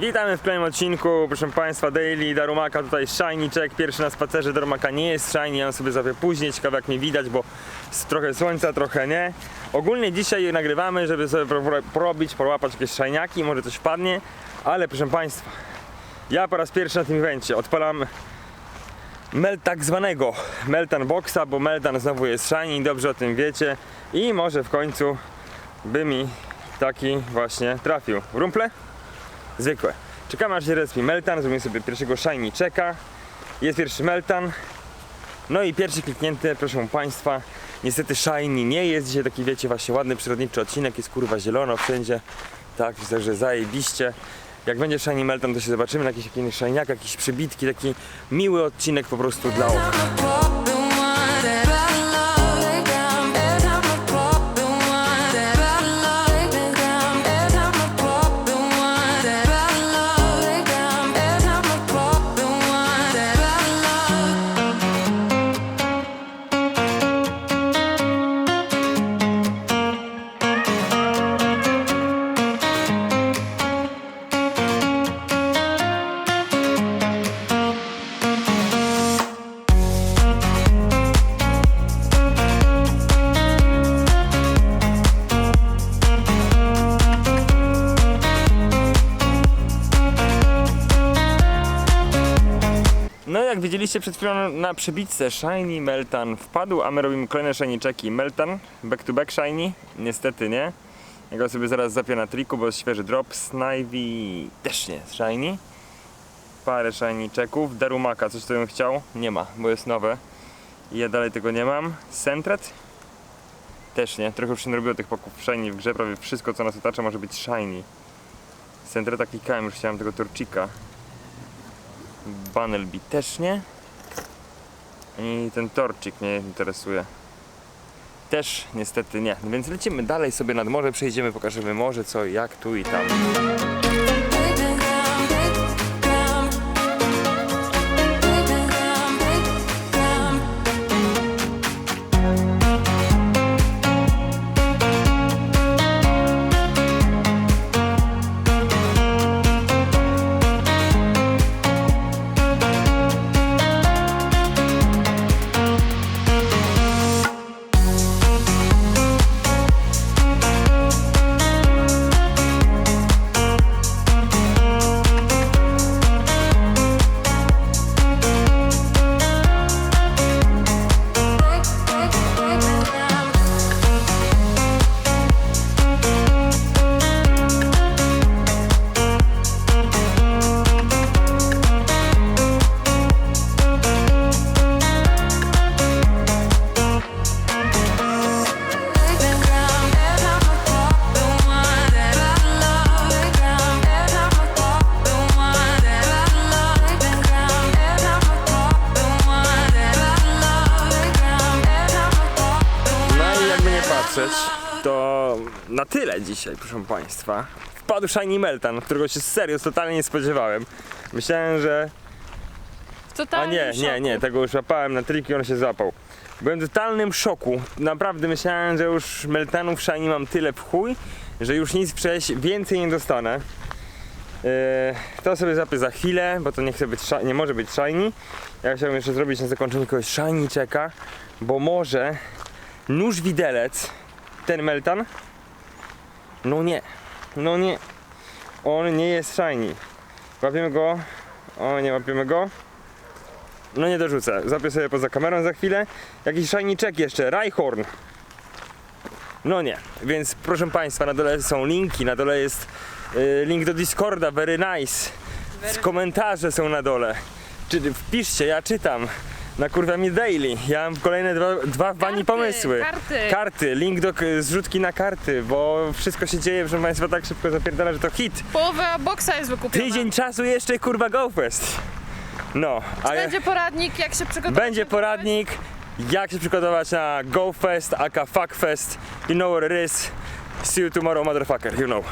Witamy w kolejnym odcinku, proszę Państwa, Daily Darumaka, tutaj Check, pierwszy na spacerze Darumaka nie jest Shiny, ja ją sobie zrobię później, ciekawe jak mnie widać, bo trochę słońca, trochę nie. Ogólnie dzisiaj nagrywamy, żeby sobie porobić, połapać jakieś szajniaki, może coś wpadnie, ale proszę Państwa, ja po raz pierwszy na tym evencie odpalam mel tak zwanego Meltan Boxa, bo Meltan znowu jest Shiny, dobrze o tym wiecie i może w końcu by mi taki właśnie trafił. Rumple? Zwykłe. Czekamy aż się respi Meltan, zrobimy sobie pierwszego Shiny Checka. Jest pierwszy Meltan. No i pierwszy kliknięty, proszę Państwa. Niestety Shiny nie jest. Dzisiaj taki wiecie właśnie ładny przyrodniczy odcinek. Jest kurwa zielono wszędzie. Tak, także zajebiście. Jak będzie Shiny Meltan to się zobaczymy na jakiś shiniak, jakieś przybitki, taki miły odcinek po prostu dla oka. Jak widzieliście przed chwilą na przebitce Shiny Meltan wpadł, a my robimy kolejne Shiny checki. Meltan, back to back Shiny, niestety nie. Ja go sobie zaraz zapię na triku, bo jest świeży drop. Snivy też nie Shiny. Parę Shiny checków. Darumaka, coś co bym chciał? Nie ma, bo jest nowe. I ja dalej tego nie mam. Sentret? Też nie, trochę już się narobiło tych paków Shiny w grze, prawie wszystko co nas otacza może być Shiny. Sentreta klikałem, już chciałem tego Torchika. Bunnelby też nie. I ten torcik mnie interesuje. Też niestety nie. No Więc lecimy dalej sobie nad morze, przejdziemy, pokażemy morze, co, jak, tu i tam. To na tyle dzisiaj, proszę Państwa. Wpadł Shiny Meltan, którego się serio totalnie nie spodziewałem. Myślałem, że A nie, nie, nie, tego już łapałem na triki, on się złapał. Byłem w totalnym szoku. Naprawdę myślałem, że już Meltanów Shiny mam tyle w chuj, że już nic przejść więcej nie dostanę. Yy, to sobie zapię za chwilę, bo to nie chce być, nie może być Shiny. Ja chciałbym jeszcze zrobić na zakończenie jakiegoś Shiny czeka, bo może nóż widelec, ten Meltan, no nie, no nie, on nie jest Shiny. Łapiemy go, o nie łapiemy go. No nie dorzucę. Zapię sobie poza kamerą za chwilę. Jakiś shiny check jeszcze. Rhyhorn. No nie. Więc proszę Państwa, na dole są linki. Na dole jest y, link do Discorda. Very nice. Komentarze są na dole. Czy, wpiszcie, ja czytam. Na kurwa mi daily. Ja mam kolejne dwa, dwa wani pomysły. karty. Karty. Link do k- zrzutki na karty, bo wszystko się dzieje, proszę Państwa, tak szybko zapierdala, że to hit. Połowa boksa jest wykupiona. Tydzień czasu jeszcze kurwa GoFest. No, a ja... Będzie poradnik, jak się przygotować. Będzie na poradnik, jak się przygotować na GoFest, aka Fuckfest. You know what it is. See you tomorrow, motherfucker, you know.